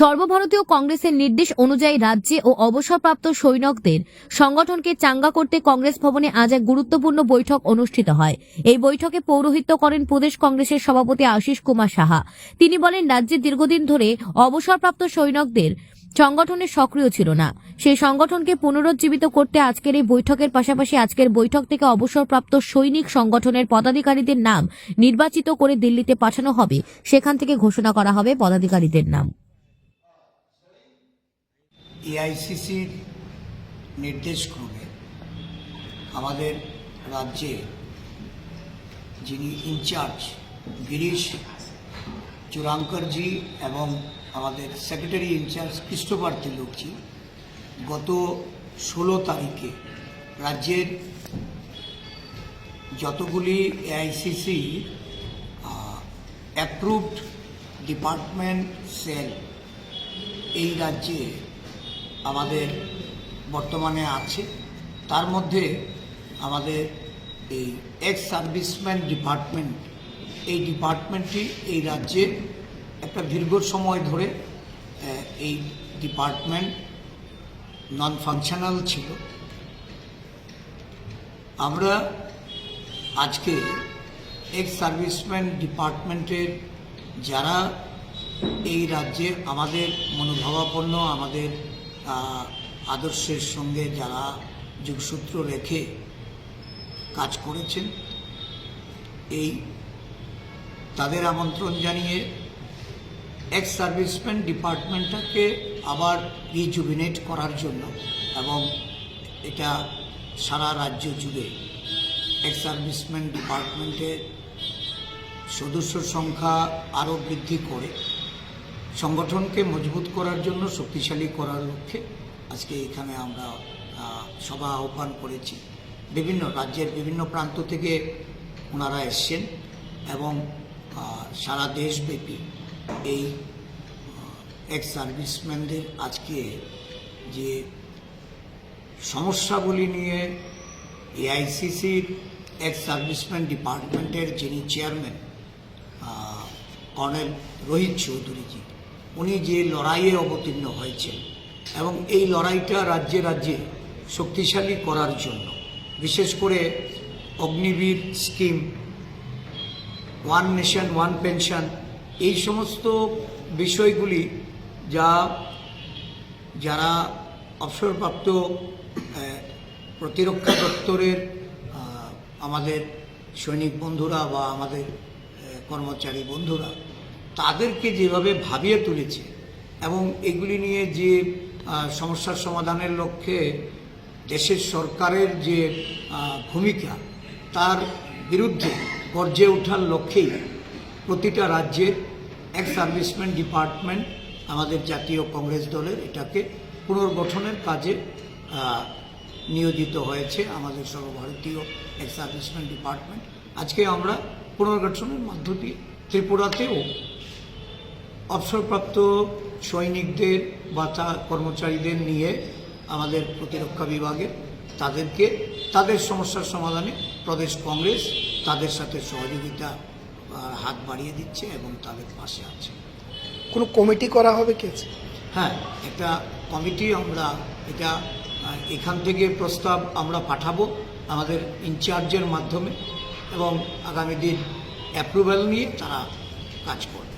সর্বভারতীয় কংগ্রেসের নির্দেশ অনুযায়ী রাজ্যে ও অবসরপ্রাপ্ত সৈনিকদের সংগঠনকে চাঙ্গা করতে কংগ্রেস ভবনে আজ এক গুরুত্বপূর্ণ বৈঠক অনুষ্ঠিত হয়। এই বৈঠকে পৌরোহিত্য করেন প্রদেশ কংগ্রেসের সভাপতি আশিস কুমার সাহা। তিনি বলেন, রাজ্যে দীর্ঘদিন ধরে অবসরপ্রাপ্ত সৈনিকদের সংগঠনে সক্রিয় ছিল না। সেই সংগঠনকে পুনরুজ্জীবিত করতে আজকের এই বৈঠকের পাশাপাশি আজকের বৈঠক থেকে অবসরপ্রাপ্ত সৈনিক সংগঠনের পদাধিকারীদের নাম নির্বাচিত করে দিল্লিতে পাঠানো হবে। সেখান থেকে ঘোষণা করা হবে পদাধিকারীদের নাম। এআইসিসির নির্দেশক্রমে আমাদের রাজ্যে, যিনি ইনচার্জ গিরিশ চুরাঙ্করজি এবং আমাদের সেক্রেটারি ইনচার্জ ক্রিস্টোফার তিলকজি গত ষোলো তারিখে রাজ্যের যতগুলি এআইসিসি অ্যাপ্রুভড ডিপার্টমেন্ট সেল এই রাজ্যে আমাদের বর্তমানে আছে। তার মধ্যে আমাদের এই এক্স সার্ভিসম্যান ডিপার্টমেন্ট এই ডিপার্টমেন্টটি এই রাজ্যে একটা দীর্ঘ সময় ধরে এই ডিপার্টমেন্ট নন ফাংশনাল ছিল। আমরা আজকে এক্স সার্ভিসম্যান ডিপার্টমেন্টের যারা এই রাজ্যে আমাদের মনোভাবাপন্ন, আমাদের আদর্শের সঙ্গে যারা যোগসূত্র রেখে কাজ করেছেন, এই তাদের আমন্ত্রণ জানিয়ে এক্স সার্ভিসম্যান ডিপার্টমেন্টটাকে আবার রিজুভিনেট করার জন্য এবং এটা সারা রাজ্য জুড়ে এক্স সার্ভিসম্যান ডিপার্টমেন্টের সদস্য সংখ্যা আরও বৃদ্ধি করে সংগঠনকে মজবুত করার জন্য, শক্তিশালী করার লক্ষ্যে আজকে এখানে আমরা সভা আহ্বান করেছি। বিভিন্ন রাজ্যের বিভিন্ন প্রান্ত থেকে ওনারা এসছেন এবং সারা দেশব্যাপী এই এক্স সার্ভিসম্যানদের আজকে যে সমস্যাগুলি নিয়ে এআইসিসির এক্স সার্ভিসম্যান ডিপার্টমেন্টের যিনি চেয়ারম্যান কর্নেল রোহিত চৌধুরীজি উনি যে লড়াইয়ে অবতীর্ণ হয়েছেন এবং এই লড়াইটা রাজ্যে রাজ্যে শক্তিশালী করার জন্য। বিশেষ করে Agniveer scheme, one nation, one pension, এই সমস্ত বিষয়গুলি যা যারা অবসরপ্রাপ্ত প্রতিরক্ষা দপ্তরের আমাদের সৈনিক বন্ধুরা বা আমাদের কর্মচারী বন্ধুরা তাদেরকে যেভাবে ভাবিয়ে তুলেছে এবং এগুলি নিয়ে যে সমস্যার সমাধানের লক্ষ্যে দেশের সরকারের যে ভূমিকা, তার বিরুদ্ধে গর্জে ওঠার লক্ষ্যেই প্রতিটা রাজ্যের এক সার্ভিসম্যান ডিপার্টমেন্ট, আমাদের জাতীয় কংগ্রেস দলের, এটাকে পুনর্গঠনের কাজে নিয়োজিত হয়েছে আমাদের সর্বভারতীয় এক সার্ভিসম্যান ডিপার্টমেন্ট। আজকে আমরা পুনর্গঠনের মধ্য দিয়ে ত্রিপুরাতেও অবসরপ্রাপ্ত সৈনিকদের বা তার কর্মচারীদের নিয়ে আমাদের প্রতিরক্ষা বিভাগে তাদেরকে তাদের সমস্যার সমাধানে প্রদেশ কংগ্রেস তাদের সাথে সহযোগিতা হাত বাড়িয়ে দিচ্ছে এবং তাদের পাশে আছে কোনো কমিটি করা হবে কি আছে? হ্যাঁ একটা কমিটি আমরা এটা এখান থেকে প্রস্তাব আমরা পাঠাবো আমাদের ইনচার্জের মাধ্যমে এবং আগামী দিন অ্যাপ্রুভ্যাল নিয়ে তারা কাজ করবে